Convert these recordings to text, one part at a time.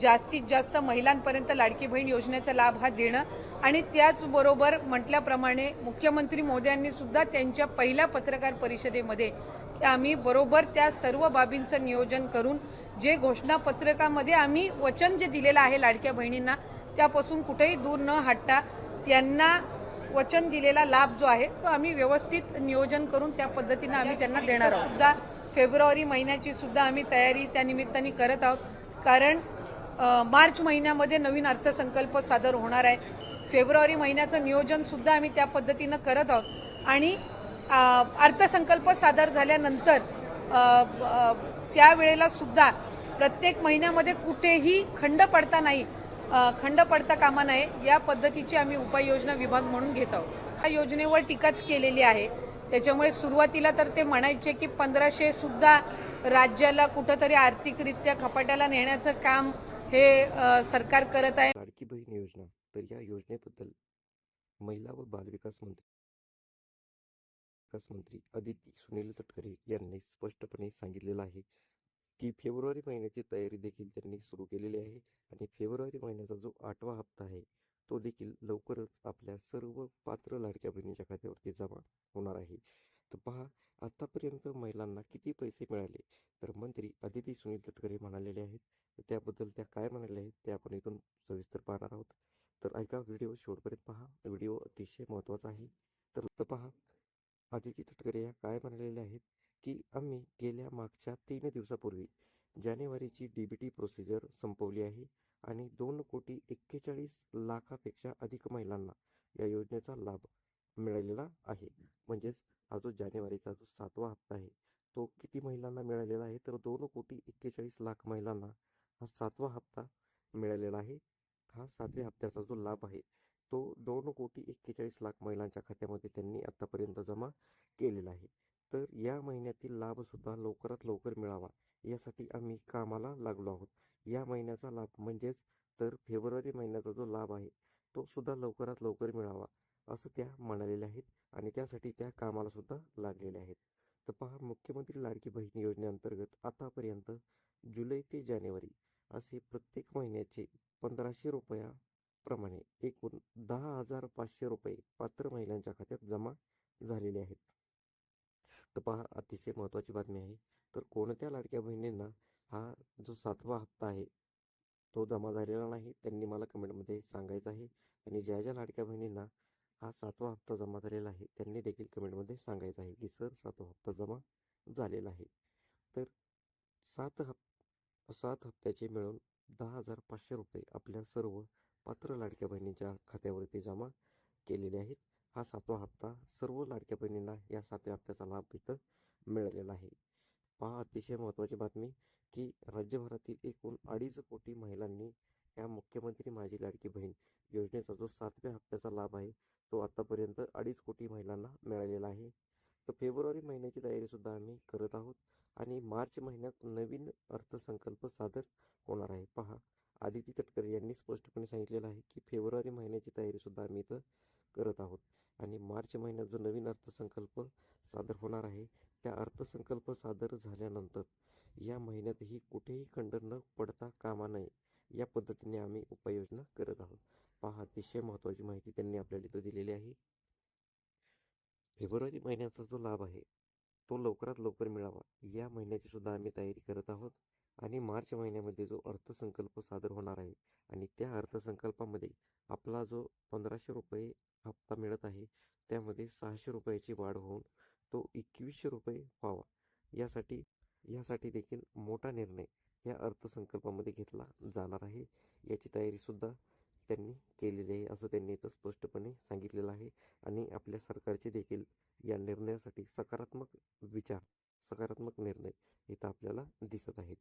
जास्तीत जास्त महिलांपर्यंत लाडकी बहीण योजनेचा लाभ हा देणं आणि त्याचबरोबर म्हटल्याप्रमाणे मुख्यमंत्री मोदी सुद्धा त्यांच्या पहिल्या पत्रकार परिषदेमध्ये आम्ही बरोबर त्या सर्व बाबींचं नियोजन करून जे घोषणापत्रकामध्ये आम्ही वचन जे दिलेलं आहे लाडक्या बहिणींना त्यापासून कुठेही दूर न हटता त्यांना वचन दिलेला लाभ जो आहे तो आम्ही व्यवस्थित नियोजन करून त्या पद्धतीनं आम्ही त्यांना देणार सुद्धा फेब्रुवारी महिन्याची सुद्धा आम्ही तयारी त्या निमित्ताने करत आहोत. कारण मार्च महिन्यामध्ये नवीन अर्थसंकल्प सादर होणार आहे. फेब्रुवारी महिन्याचं नियोजनसुद्धा आम्ही त्या पद्धतीनं करत आहोत. आणि अर्थसंकल्प सादर झाल्यानंतर त्यावेळेला सुद्धा प्रत्येक महिन्यामध्ये कुठेही खंड पडता नाही खंड पडता कामा नये या पद्धतीची आम्ही उपाययोजना विभाग म्हणून घेत आहोत. या योजनेवर टीकाच केलेली आहे. त्याच्यामुळे सुरुवातीला तर ते म्हणायचे की पंधराशे सुद्धा राज्याला कुठंतरी आर्थिकरित्या खपाट्याला नेण्याचं काम हे सरकार करत आहे. लाडकी बहीण योजना. तर या योजनेबद्दल महिला व बालविकास मंत्री विकास मंत्री अदिती सुनील तटकरे यांनी स्पष्टपणे सांगितलेलं आहे की फेब्रुवारी महिन्याची तयारी देखील त्यांनी सुरू केलेली आहे आणि फेब्रुवारी महिन्याचा जो आठवा हप्ता आहे तो देखील लवकरच आपल्या सर्व पात्र लाडक्या बहिणीच्या खात्यावरती जमा होणार आहे. तर पहा आतापर्यंत महिलांना किती पैसे मिळाले? तर मंत्री अदिती सुनील तटकरे म्हणालेले आहेत. त्याबद्दल त्या काय म्हणाले आहेत ते आपण इथून सविस्तर पाहणार आहोत. तर ऐका व्हिडिओ शेवटपर्यंत पहा. व्हिडिओ अतिशय महत्त्वाचा आहे. तर पहा आदिती तटकरे या काय म्हणालेल्या आहेत की आम्ही गेल्या मागच्या तीन दिवसापूर्वी जानेवारीची डी बी टी प्रोसिजर संपवली आहे आणि दोन कोटी एक्केचाळीस लाखापेक्षा अधिक महिलांना या योजनेचा लाभ मिळालेला आहे. म्हणजेच हा जो जानेवारीचा जो सातवा हप्ता आहे तो किती महिलांना मिळालेला आहे? तर दोन कोटी एक्केचाळीस लाख महिलांना हा सातवा हप्ता मिळालेला आहे. हा सातव्या हप्त्याचा जो लाभ आहे तो दोन कोटी एक्केचाळीस लाख महिलांच्या खात्यामध्ये त्यांनी आतापर्यंत जमा केलेला आहे. तर या महिन्यातील लाभसुद्धा लवकरात लवकर मिळावा यासाठी आम्ही कामाला लागलो आहोत. या महिन्याचा लाभ म्हणजेच तर फेब्रुवारी महिन्याचा जो लाभ आहे तो सुद्धा लवकरात लवकर मिळावा. असं त्या म्हणालेल्या आहेत आणि त्यासाठी त्या कामाला सुद्धा लागलेल्या आहेत. तर पहा मुख्यमंत्री लाडकी बहीण योजनेअंतर्गत आतापर्यंत जुलै ते जानेवारी असे प्रत्येक महिन्याचे पंधराशे रुपयाप्रमाणे एकूण दहा हजार पाचशे रुपये पात्र महिलांच्या खात्यात जमा झालेले आहेत. तर पहा अतिशय महत्त्वाची बातमी आहे. तर कोणत्या लाडक्या बहिणींना हा जो सातवा हप्ता आहे तो जमा झालेला नाही त्यांनी मला कमेंटमध्ये सांगायचं आहे. आणि ज्या ज्या लाडक्या बहिणींना हा सातवा हप्ता जमा झालेला आहे. त्यांनी देखील कमेंटमध्ये सांगायचं आहे की सर सातवा हप्ता जमा झालेला आहे. तर सात हप सात हप्त्याचे मिळून दहा हजार पाचशे रुपये आपल्या सर्व पात्र लाडक्या बहिणींच्या खात्यावरती जमा केलेले आहेत. हा सातवा हप्ता सर्व लाडक्या बहिणींना या सातव्या हप्त्याचा लाभ इथं मिळालेला आहे. पहा अतिशय महत्त्वाची बातमी की राज्यभरातील एकूण अडीच कोटी महिलांनी या मुख्यमंत्री माझी लाडकी बहीण योजनेचा जो सातव्या हप्त्याचा लाभ आहे तो आतापर्यंत अडीच कोटी महिलांना मिळालेला आहे. तर फेब्रुवारी महिन्याची तयारीसुद्धा आम्ही करत आहोत आणि मार्च महिन्यात नवीन अर्थसंकल्प सादर होणार आहे. पहा आदिती तटकरे यांनी स्पष्टपणे सांगितलेलं आहे की फेब्रुवारी महिन्याची तयारीसुद्धा आम्ही इथं करत आहोत आणि मार्च महिन्यात जो नवीन अर्थसंकल्प सादर होणार आहे त्या अर्थसंकल्प सादर झाल्यानंतर या महिन्यातही कुठेही खंड न पडता कामा नये या पद्धतीने आम्ही उपाययोजना करत आहोत. पहा अतिशय महत्त्वाची माहिती त्यांनी आपल्याला इथं दिलेली आहे. फेब्रुवारी महिन्याचा जो लाभ आहे तो लवकरात लवकर मिळावा या महिन्याची सुद्धा आम्ही तयारी करत आहोत आणि मार्च महिन्यामध्ये जो अर्थसंकल्प सादर होणार आहे आणि त्या अर्थसंकल्पामध्ये आपला जो पंधराशे रुपये हप्ता मिळत आहे त्यामध्ये सहाशे रुपयाची वाढ होऊन तो एकवीसशे रुपये व्हावा. यासाठी यासाठी देखील मोठा निर्णय या अर्थसंकल्पामध्ये घेतला जाणार आहे. याची तयारीसुद्धा त्यांनी केलेली आहे असं त्यांनी इथं स्पष्टपणे सांगितलेलं आहे. आणि आपल्या सरकारचे देखील या निर्णयासाठी सकारात्मक विचार सकारात्मक निर्णय इथं आपल्याला दिसत आहेत.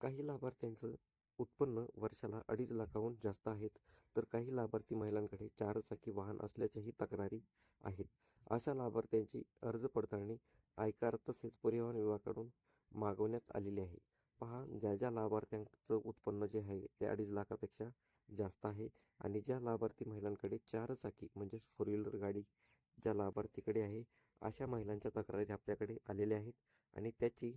काही लाभार्थ्यांचं उत्पन्न वर्षाला अडीच लाखाहून जास्त आहेत तर काही लाभार्थी महिलांकडे चार चाकी वाहन असल्याच्याही तक्रारी आहेत. अशा लाभार्थ्यांची अर्ज पडताळणी आयकर तसेच परिवहन विभागाकडून मागवण्यात आलेली आहे. पहा ज्या ज्या लाभार्थ्यांचं उत्पन्न जे आहे ते अडीच लाखापेक्षा जास्त आहे आणि ज्या लाभार्थी महिलांकडे चारचाकी म्हणजेच फोर व्हीलर गाडी ज्या लाभार्थीकडे आहे अशा महिलांच्या तक्रारी आपल्याकडे आलेल्या आहेत आणि त्याची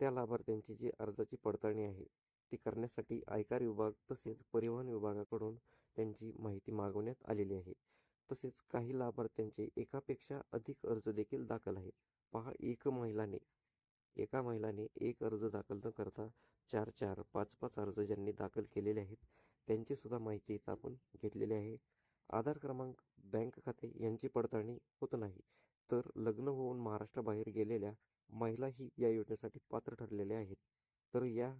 त्या लाभार्थ्यांची जी अर्जाची पडताळणी आहे ती करण्यासाठी आयकर विभाग तसेच परिवहन विभागाकडून त्यांची माहिती मागवण्यात आलेली आहे. तसेच काही लाभार्थ्यांचे एकापेक्षा अधिक अर्ज देखील दाखल आहे पहा एक महिलाने एका महिलाने एक अर्ज दाखल न करता चार चार पाच पाच अर्ज ज्यांनी दाखल केलेले आहेत त्यांची सुद्धा माहिती इथं आपण घेतलेली आहे. आधार क्रमांक बँक खाते यांची पडताळणी होत नाही तर लग्न होऊन महाराष्ट्राबाहेर गेलेल्या महिलाही या योजनेसाठी पात्र ठरलेल्या आहेत. तर या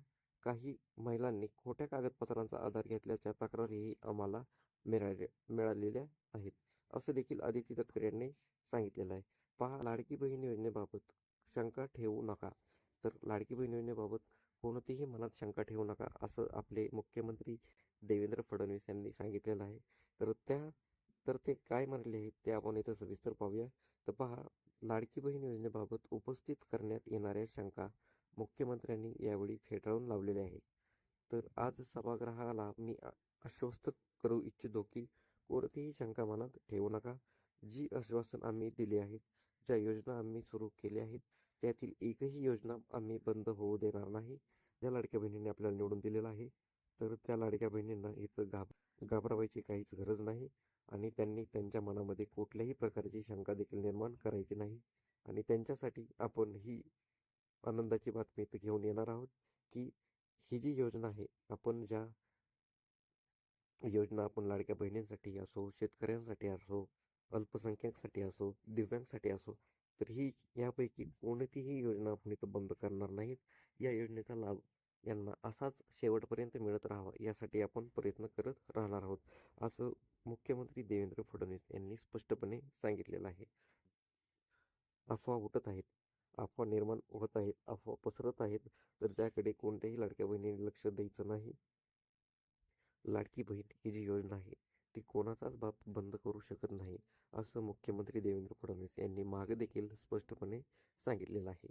काही महिलांनी खोट्या कागदपत्रांचा आधार घेतल्याच्या तक्रारीही आम्हाला मिळाले मिळालेल्या आहेत असं देखील आदिती तटकरे यांनी सांगितलेलं आहे. पहा लाडकी बहीण योजनेबाबत शंका ठेवू नका. तर लाडकी बहीण योजनेबाबत कोणतीही मनात शंका ठेवू नका असं आपले मुख्यमंत्री देवेंद्र फडणवीस यांनी सांगितलेलं आहे. तर त्या तर ते काय म्हणले आहेत ते आपण इथं सविस्तर पाहूया. तर पहा लाडकी बहीण योजनेबाबत उपस्थित करण्यात येणाऱ्या शंका मुख्यमंत्र्यांनी यावेळी फेटाळून लावलेल्या आहे तर आज सभागृहाला मी आश्वस्त करू इच्छितो की कोणतीही शंका मनात ठेवू नका. जी आश्वासन आम्ही दिली आहेत ज्या योजना आम्ही सुरू केल्या आहेत त्यातील एकही योजना आम्ही बंद होऊ देणार नाही. ज्या लाडक्या बहिणींनी आपल्याला निवडून दिलेलं आहे. तर त्या लाडक्या बहिणींना इथं घाब घाबरावायची काहीच गरज नाही आणि त्यांनी त्यांच्या मनामध्ये कुठल्याही प्रकारची शंका देखील निर्माण करायची नाही. आणि त्यांच्यासाठी आपण ही आनंदाची बातमी इथं घेऊन येणार आहोत की ही जी योजना आहे आपण ज्या योजना आपण लाडक्या बहिणींसाठी असो शेतकऱ्यांसाठी असो अल्पसंख्याकसाठी असो दिव्यांसाठी असो तर ही यापैकी कोणतीही योजना आपण इथं बंद करणार नाहीत. या योजनेचा लाभ यांना असाच शेवटपर्यंत मिळत राहावा यासाठी आपण प्रयत्न करत राहणार आहोत असं मुख्यमंत्री देवेंद्र फडणवीस यांनी स्पष्टपणे सांगितलेलं आहे. अफवा उठत आहेत अफवा निर्माण होत आहेत अफवा पसरत आहेत तर त्याकडे कोणत्याही लाडक्या बहिणीने लक्ष द्यायचं नाही. लाडकी बहीण ही जी योजना आहे कोणाचाच बाप बंद करू शकत नाही असं मुख्यमंत्री देवेंद्र फडणवीस यांनी मागे देखील स्पष्टपणे सांगितलेलं आहे.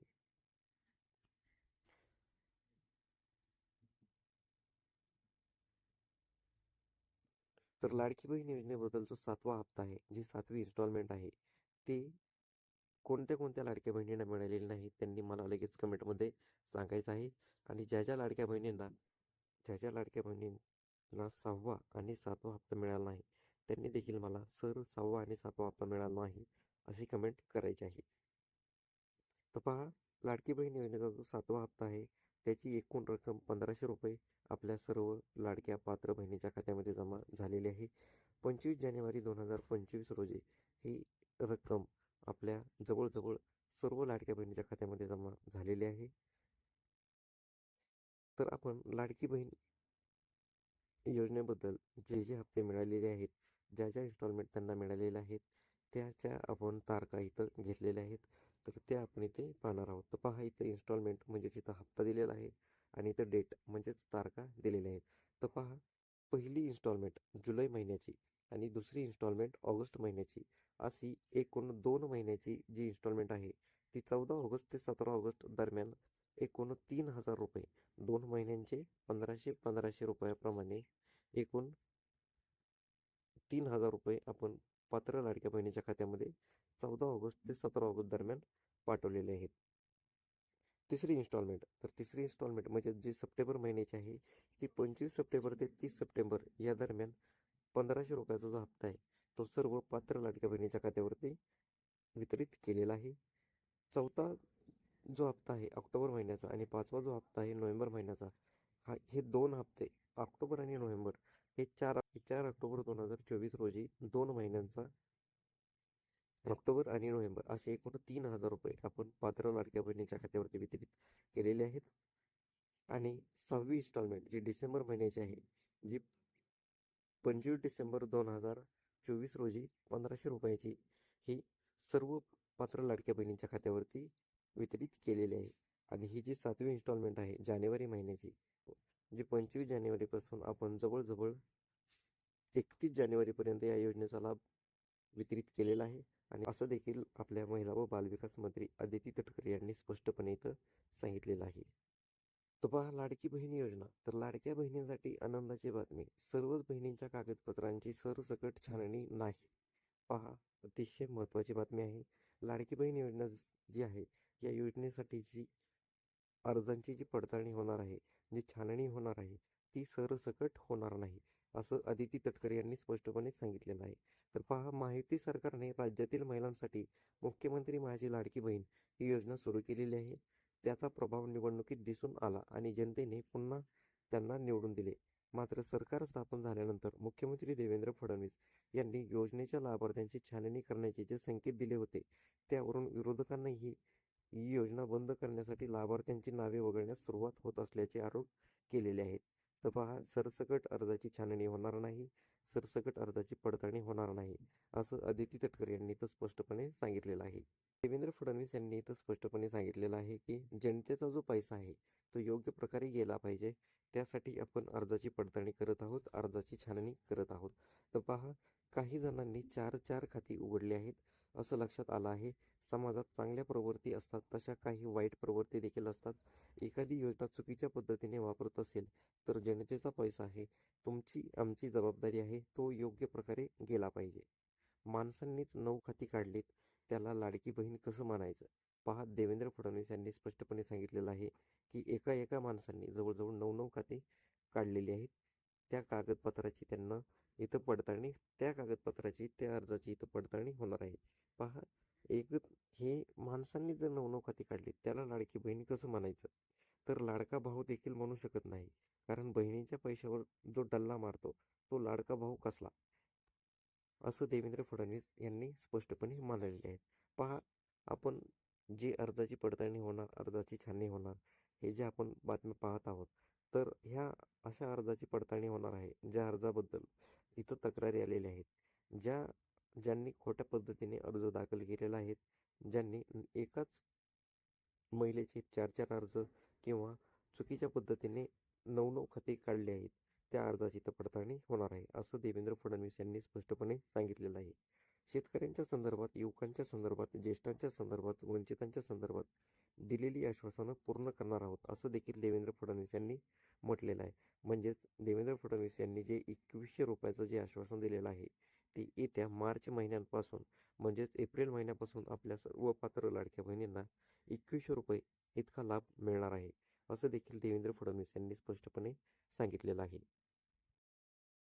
तर लाडकी बहीण योजनेबद्दल जो सातवा हप्ता आहे जी सातवी इन्स्टॉलमेंट आहे. ती कोणत्या कोणत्या लाडक्या बहिणींना मिळालेली नाही त्यांनी मला लगेच कमेंटमध्ये सांगायचं आहे. आणि ज्या ज्या लाडक्या बहिणींना ज्या ज्या लाडक्या बहिणींना सहावा आणि सातवा हप्ता मिळाला नाही त्यांनी देखील मला सर सहावा आणि सातवा हप्ता मिळाला नाही अशी कमेंट करायची आहे. तर पहा लाडकी बहीण योजनेचा जो सातवा हप्ता आहे त्याची एकूण रक्कम पंधराशे रुपये आपल्या सर्व लाडक्या पात्र बहिणीच्या खात्यामध्ये जमा झालेली आहे. पंचवीस जानेवारी दोन हजार पंचवीस रोजी ही रक्कम आपल्या जवळजवळ सर्व लाडक्या बहिणीच्या खात्यामध्ये जमा झालेली आहे. तर आपण लाडकी बहीण योजनेबद्दल जे जे हप्ते मिळालेले आहेत ज्या ज्या इन्स्टॉलमेंट त्यांना मिळालेल्या आहेत त्याच्या आपण तारखा इथं घेतलेल्या आहेत. तर ते आपण इथे पाहणार आहोत. तर पहा इथं इन्स्टॉलमेंट म्हणजेच इथं हप्ता दिलेला आहे आणि इथं डेट म्हणजेच तारखा दिलेल्या आहेत. तर पहा पहिली इन्स्टॉलमेंट जुलै महिन्याची आणि दुसरी इन्स्टॉलमेंट ऑगस्ट महिन्याची. अशी एकूण दोन महिन्याची जी इन्स्टॉलमेंट आहे ती चौदा ऑगस्ट ते सतरा ऑगस्ट दरम्यान एकूण तीन हजार रुपये दोन महिन्यांचे पंधराशे पंधराशे रुपयाप्रमाणे एकूण तीन हजार रुपये आपण पात्र लाडक्या बहिणीच्या खात्यामध्ये चौदा ऑगस्ट ते सतरा ऑगस्ट दरम्यान पाठवलेले आहेत. तिसरी इन्स्टॉलमेंट तर तिसरी इन्स्टॉलमेंट म्हणजे जी सप्टेंबर महिन्याची आहे ती पंचवीस सप्टेंबर ते तीस सप्टेंबर या दरम्यान पंधराशे रुपयाचा जो हप्ता आहे तो सर्व पात्र लाडक्या बहिणीच्या खात्यावरती वितरित केलेला आहे. चौथा जो हप्ता आहे ऑक्टोबर महिन्याचा आणि पाचवा जो हप्ता आहे नोव्हेंबर महिन्याचा हा हे दोन हप्ते ऑक्टोबर आणि नोव्हेंबर चार ऑक्टोबर दोन हजार चोवीस रोजी दोन महिन्यांचा ऑक्टोबर आणि नोव्हेंबर असे एकूण तीन हजार रुपये आपण पात्र लाडक्या बहिणीच्या खात्यावरती वितरित केलेले आहेत. आणि सहावी इन्स्टॉलमेंट जी डिसेंबर महिन्याची आहे जी पंचवीस डिसेंबर दोन हजार चोवीस रोजी पंधराशे रुपयाची ही सर्व पात्र लाडक्या बहिणींच्या खात्यावरती वितरित केलेली आहे. आणि ही जी सातवी इन्स्टॉलमेंट आहे जानेवारी महिन्याची जी पंचवीस जानेवारीपासून आपण जवळजवळ एकतीस जानेवारीपर्यंत या योजनेचा लाभ वितरित केलेला आहे आणि असं देखील आपल्या महिला व बालविकास मंत्री अदिती तटकरे यांनी स्पष्टपणे इथं सांगितलेलं आहे. तर पहा लाडकी बहीण योजना. तर लाडक्या बहिणींसाठी आनंदाची बातमी. सर्वच बहिणींच्या कागदपत्रांची सरसकट छाननी नाही. पहा अतिशय महत्त्वाची बातमी आहे. लाडकी बहीण योजना जी आहे या योजनेसाठी जी अर्जांची जी पडताळणी होणार आहे जी छाननी होणार आहे ती सरसकट होणार नाही. असं अदिती तटकरे यांनी स्पष्टपणे सांगितलेलं आहे. तर पहा माहिती सरकारने राज्यातील महिलांसाठी मुख्यमंत्री माझी लाडकी बहीण ही योजना सुरू केलेली आहे. त्याचा प्रभाव निवडणुकीत दिसून आला आणि जनतेने पुन्हा त्यांना निवडून दिले. मात्र सरकार स्थापन झाल्यानंतर मुख्यमंत्री देवेंद्र फडणवीस यांनी योजनेच्या लाभार्थ्यांची छाननी करण्याचे जे संकेत दिले होते त्यावरून विरोधकांना ही ही योजना बंद करण्यासाठी लाभार्थ्यांची नावे वगळण्यास सुरुवात होत असल्याचे आरोप केलेले आहेत. तर पहा सरसकट अर्जाची छाननी होणार नाही सरसकट अर्जाची पडताळणी होणार नाही असं अदिती तटकरे यांनी तर स्पष्टपणे सांगितलेलं आहे. देवेंद्र फडणवीस यांनी तर स्पष्टपणे सांगितलेलं आहे की जनतेचा जो पैसा आहे तो योग्य प्रकारे गेला पाहिजे. त्यासाठी आपण अर्जाची पडताळणी करत आहोत अर्जाची छाननी करत आहोत. तर पहा काही जणांनी चार चार खाती उघडली आहेत असं लक्षात आलं आहे. समाजात चांगल्या प्रवृत्ती असतात तशा काही वाईट प्रवृत्ती देखील असतात. एखादी योजना चुकीच्या पद्धतीने वापरत असेल तर जनतेचा पैसा आहे. तुमची आमची जबाबदारी आहे. तो योग्य प्रकारे गेला पाहिजे. माणसांनीच नऊ खाती काढलीत. त्याला लाडकी बहीण कसं मानायचं पहा देवेंद्र फडणवीस यांनी स्पष्टपणे सांगितलेलं आहे की एका एका माणसांनी जवळजवळ नऊ नऊ खाते काढलेली आहेत. त्या कागदपत्राची त्यांना इथं पडताळणी त्या कागदपत्राची त्या अर्जाची इथं पडताळणी होणार आहे. पहा एक माणसांनी जर नऊ काढली त्याला लाडकी बहीण कसं म्हणायचं? तर लाडका भाऊ देखील म्हणू शकत नाही. कारण बहिणीच्या पैशावर जो डल्ला मारतो तो लाडका भाऊ कसला? असं देवेंद्र फडणवीस यांनी स्पष्टपणे मानलेले आहे. पहा आपण जी अर्जाची पडताळणी होणार अर्जाची छाननी होणार हे जे आपण बातम्या पाहत आहोत तर ह्या अशा अर्जाची पडताळणी होणार आहे ज्या अर्जाबद्दल इथं तक्रारी आलेल्या आहेत ज्या ज्यांनी खोट्या पद्धतीने अर्ज दाखल केलेला आहेत ज्यांनी एकाच महिलेचे चार चार अर्ज किंवा चुकीच्या पद्धतीने नऊ नऊ खाते काढले आहेत त्या अर्जाची तर पडताळणी होणार आहे असं देवेंद्र फडणवीस यांनी स्पष्टपणे सांगितलेलं आहे. शेतकऱ्यांच्या संदर्भात युवकांच्या संदर्भात ज्येष्ठांच्या संदर्भात वंचितांच्या संदर्भात दिलेली आश्वासनं पूर्ण करणार आहोत असं देखील देवेंद्र फडणवीस यांनी म्हटलेलं आहे. म्हणजेच देवेंद्र फडणवीस यांनी जे एकवीसशे रुपयाचं जे आश्वासन दिलेलं आहे ते येत्या मार्च महिन्यांपासून म्हणजेच एप्रिल महिन्यापासून आपल्या सर्व पात्र लाडक्या बहिणींना एकवीसशे रुपये इतका लाभ मिळणार आहे असं देखील देवेंद्र फडणवीस यांनी स्पष्टपणे सांगितलेलं आहे.